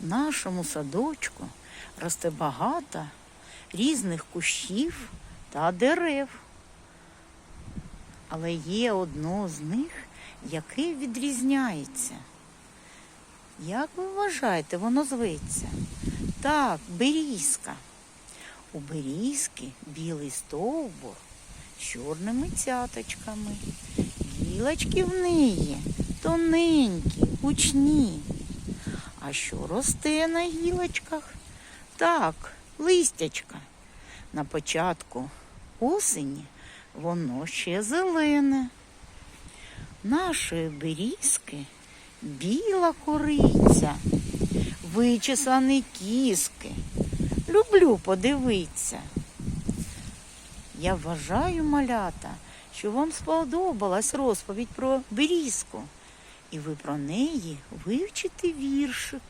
В нашому садочку росте багато різних кущів та дерев. Але є одно з них, яке відрізняється. Як ви вважаєте, воно зветься? Так, берізка. У берізки білий стовбур з чорними цяточками. Гілочки в неї тоненькі, гучні. А що росте на гілочках? Так, листячка. На початку осені воно ще зелене. Нашої берізки біла кориця, вичесані кіски. Люблю подивитися. Я вважаю, малята, що вам сподобалась розповідь про берізку, і ви про неї вивчите віршик.